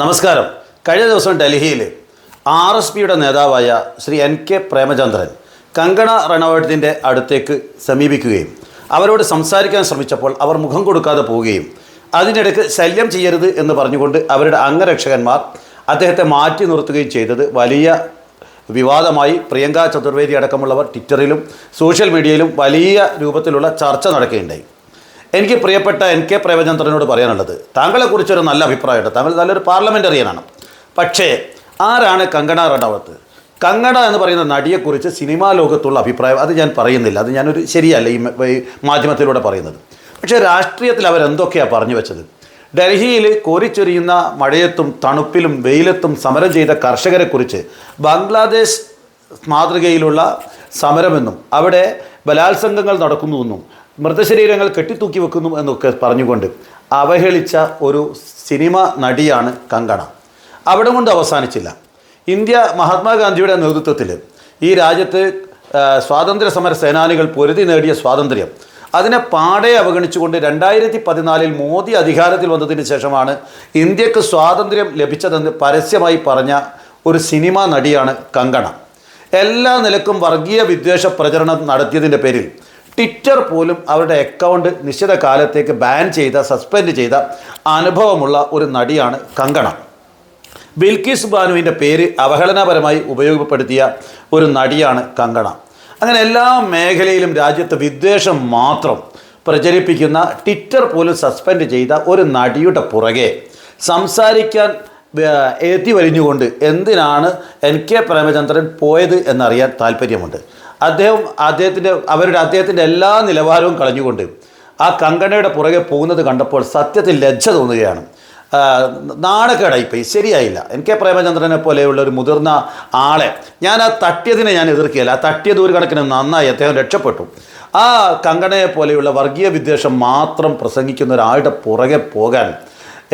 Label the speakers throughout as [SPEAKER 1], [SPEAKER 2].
[SPEAKER 1] നമസ്കാരം. കഴിഞ്ഞ ദിവസം ഡൽഹിയിൽ ആർ എസ് പിയുടെ നേതാവായ ശ്രീ എൻ കെ പ്രേമചന്ദ്രൻ കങ്കണ റണൌട്ടിന്റെ അടുത്തേക്ക് സമീപിക്കുകയും അവരോട് സംസാരിക്കാൻ ശ്രമിച്ചപ്പോൾ അവർ മുഖം കൊടുക്കാതെ പോവുകയും അതിനിടയ്ക്ക് ശല്യം ചെയ്യരുത് എന്ന് പറഞ്ഞുകൊണ്ട് അവരുടെ അംഗരക്ഷകന്മാർ അദ്ദേഹത്തെ മാറ്റി നിർത്തുകയും ചെയ്തത് വലിയ വിവാദമായി പ്രിയങ്ക ചതുർവേദി അടക്കമുള്ളവർ ട്വിറ്ററിലും സോഷ്യൽ മീഡിയയിലും വലിയ രൂപത്തിലുള്ള ചർച്ച നടക്കുകയുണ്ടായി. എനിക്ക് പ്രിയപ്പെട്ട എൻ കെ പ്രേമചന്ദ്രനോട് പറയാനുള്ളത്. താങ്കളെക്കുറിച്ചൊരു നല്ല അഭിപ്രായമുണ്ട്. താങ്കൾ നല്ലൊരു പാർലമെന്ററിയനാണ് പക്ഷേ ആരാണ് കങ്കണ റണാവത്ത് കങ്കണ എന്ന് പറയുന്ന നടിയെക്കുറിച്ച് സിനിമാ ലോകത്തുള്ള അഭിപ്രായം അത് ഞാൻ പറയുന്നില്ല. അത് ഞാനൊരു ശരിയല്ല ഈ മാധ്യമത്തിലൂടെ പറയുന്നത്. പക്ഷേ രാഷ്ട്രീയത്തിൽ അവരെന്തൊക്കെയാണ് പറഞ്ഞു വെച്ചത്? ഡൽഹിയിൽ കോരിച്ചൊരിയുന്ന മഴയത്തും തണുപ്പിലും വെയിലത്തും സമരം ചെയ്ത കർഷകരെക്കുറിച്ച് ബംഗ്ലാദേശ് മാതൃകയിലുള്ള സമരമെന്നും അവിടെ ബലാത്സംഗങ്ങൾ നടക്കുന്നുവെന്നും മൃതശരീരങ്ങൾ കെട്ടിത്തൂക്കി വെക്കുന്നു എന്നൊക്കെ പറഞ്ഞുകൊണ്ട് അവഹേളിച്ച ഒരു സിനിമ നടിയാണ് കങ്കണ. അവിടെ കൊണ്ട് അവസാനിച്ചില്ല. ഇന്ത്യ മഹാത്മാഗാന്ധിയുടെ നേതൃത്വത്തിൽ ഈ രാജ്യത്ത് സ്വാതന്ത്ര്യ സമര സേനാനികൾ പൊരുതി നേടിയ സ്വാതന്ത്ര്യം. അതിനെ പാടെ അവഗണിച്ചുകൊണ്ട് രണ്ടായിരത്തി പതിനാലിൽ മോദി അധികാരത്തിൽ വന്നതിന് ശേഷമാണ് ഇന്ത്യയ്ക്ക് സ്വാതന്ത്ര്യം ലഭിച്ചതെന്ന് പരസ്യമായി പറഞ്ഞ ഒരു സിനിമാ നടിയാണ് കങ്കണ. എല്ലാ നിലക്കും വർഗീയ വിദ്വേഷ പ്രചരണം നടത്തിയതിന്റെ പേരിൽ ട്വിറ്റർ പോലും അവരുടെ അക്കൗണ്ട് നിശ്ചിത കാലത്തേക്ക് ബാൻ ചെയ്ത സസ്പെൻഡ് ചെയ്ത അനുഭവമുള്ള ഒരു നടിയാണ് കങ്കണ. ബിൽക്കിസ് ബാനുവിന്റെ പേര് അവഹേളനപരമായി ഉപയോഗപ്പെടുത്തിയ ഒരു നടിയാണ് കങ്കണ. അങ്ങനെ എല്ലാ മേഖലയിലും രാജ്യത്ത് വിദ്വേഷം മാത്രം പ്രചരിപ്പിക്കുന്ന ട്വിറ്റർ പോലും സസ്പെൻഡ് ചെയ്ത ഒരു നടിയുടെ പുറകെ സംസാരിക്കാൻ എത്തി വലിഞ്ഞുകൊണ്ട് എന്തിനാണ് എൻ കെ പ്രേമചന്ദ്രൻ പോയത് എന്നറിയാൻ താല്പര്യമുണ്ട് അദ്ദേഹം അദ്ദേഹത്തിന്റെ അവരുടെ അദ്ദേഹത്തിന്റെ എല്ലാ നിലവാരവും കളഞ്ഞുകൊണ്ട് ആ കങ്കണയുടെ പുറകെ പോകുന്നത് കണ്ടപ്പോൾ സത്യത്തിൽ ലജ്ജ തോന്നുകയാണ്. നാണക്കേടായിപ്പോയി. ശരിയായില്ല. എൻ കെ പ്രേമചന്ദ്രനെ പോലെയുള്ള ഒരു മുതിർന്ന ആളെ ഞാൻ ആ തട്ടിയതിനെ ഞാൻ എതിർക്കുകയില്ല. ആ തട്ടിയത് ഒരു കണക്കിന് നന്നായി അദ്ദേഹം രക്ഷപ്പെട്ടു. ആ കങ്കണയെ പോലെയുള്ള വർഗീയ വിദ്വേഷം മാത്രം പ്രസംഗിക്കുന്ന ഒരാളുടെ പുറകെ പോകാൻ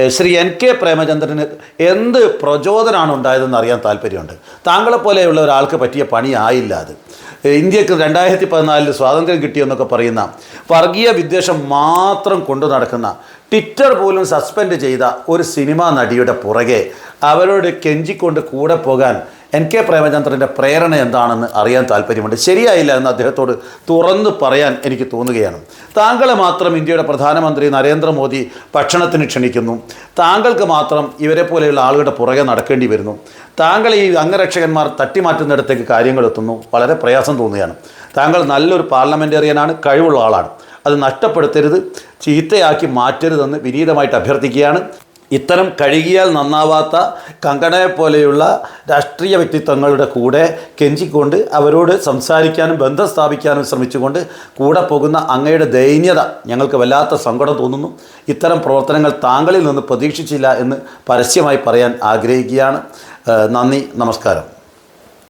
[SPEAKER 1] ശ്രീ എൻ കെ പ്രേമചന്ദ്രന് എന്ത് പ്രചോദനമാണ് ഉണ്ടായതെന്ന് അറിയാൻ താല്പര്യമുണ്ട്. താങ്കളെ പോലെയുള്ള ഒരാൾക്ക് പറ്റിയ പണിയായില്ല അത്. ഇന്ത്യയ്ക്ക് രണ്ടായിരത്തി പതിനാലിൽ സ്വാതന്ത്ര്യം കിട്ടിയെന്നൊക്കെ പറയുന്ന വർഗീയ വിദ്വേഷം മാത്രം കൊണ്ടു നടക്കുന്ന ട്വിറ്റർ പോലും സസ്പെൻഡ് ചെയ്ത ഒരു സിനിമാ നടിയുടെ പുറകെ അവരോട് കെഞ്ചിക്കൊണ്ട് കൂടെ പോകാൻ എൻ കെ പ്രേമചന്ദ്രന്റെ പ്രേരണ എന്താണെന്ന് അറിയാൻ താല്പര്യമുണ്ട്. ശരിയായില്ല എന്ന് അദ്ദേഹത്തോട് തുറന്നു പറയാൻ എനിക്ക് തോന്നുകയാണ്. താങ്കളെ മാത്രം ഇന്ത്യയുടെ പ്രധാനമന്ത്രി നരേന്ദ്രമോദി ഭക്ഷണത്തിന് ക്ഷണിക്കുന്നു. താങ്കൾക്ക് മാത്രം ഇവരെ പോലെയുള്ള ആളുകളുടെ പുറകെ നടക്കേണ്ടി വരുന്നു. താങ്കൾ ഈ അംഗരക്ഷകന്മാർ തട്ടിമാറ്റുന്നിടത്തേക്ക് കാര്യങ്ങൾ എത്തുന്നു. വളരെ പ്രയാസം തോന്നുകയാണ്. താങ്കൾ നല്ലൊരു പാർലമെന്റേറിയനാണ് കഴിവുള്ള ആളാണ്. അത് നഷ്ടപ്പെടുത്തരുത് ചീത്തയാക്കി മാറ്റരുതെന്ന് വിനീതമായിട്ട് അഭ്യർത്ഥിക്കുകയാണ്. ഇത്തരം കഴുകിയാൽ നന്നാവാത്ത കങ്കണയെ പോലെയുള്ള രാഷ്ട്രീയ വ്യക്തിത്വങ്ങളുടെ കൂടെ കെഞ്ചിക്കൊണ്ട് അവരോട് സംസാരിക്കാനും ബന്ധം സ്ഥാപിക്കാനും ശ്രമിച്ചുകൊണ്ട് കൂടെ പോകുന്ന അങ്ങയുടെ ദയനീയത ഞങ്ങൾക്ക് വല്ലാത്ത സങ്കടം തോന്നുന്നു. ഇത്തരം പ്രവർത്തനങ്ങൾ താങ്കളിൽ നിന്ന് പ്രതീക്ഷിച്ചില്ല എന്ന് പരസ്യമായി പറയാൻ ആഗ്രഹിക്കുകയാണ്. നന്ദി നമസ്കാരം.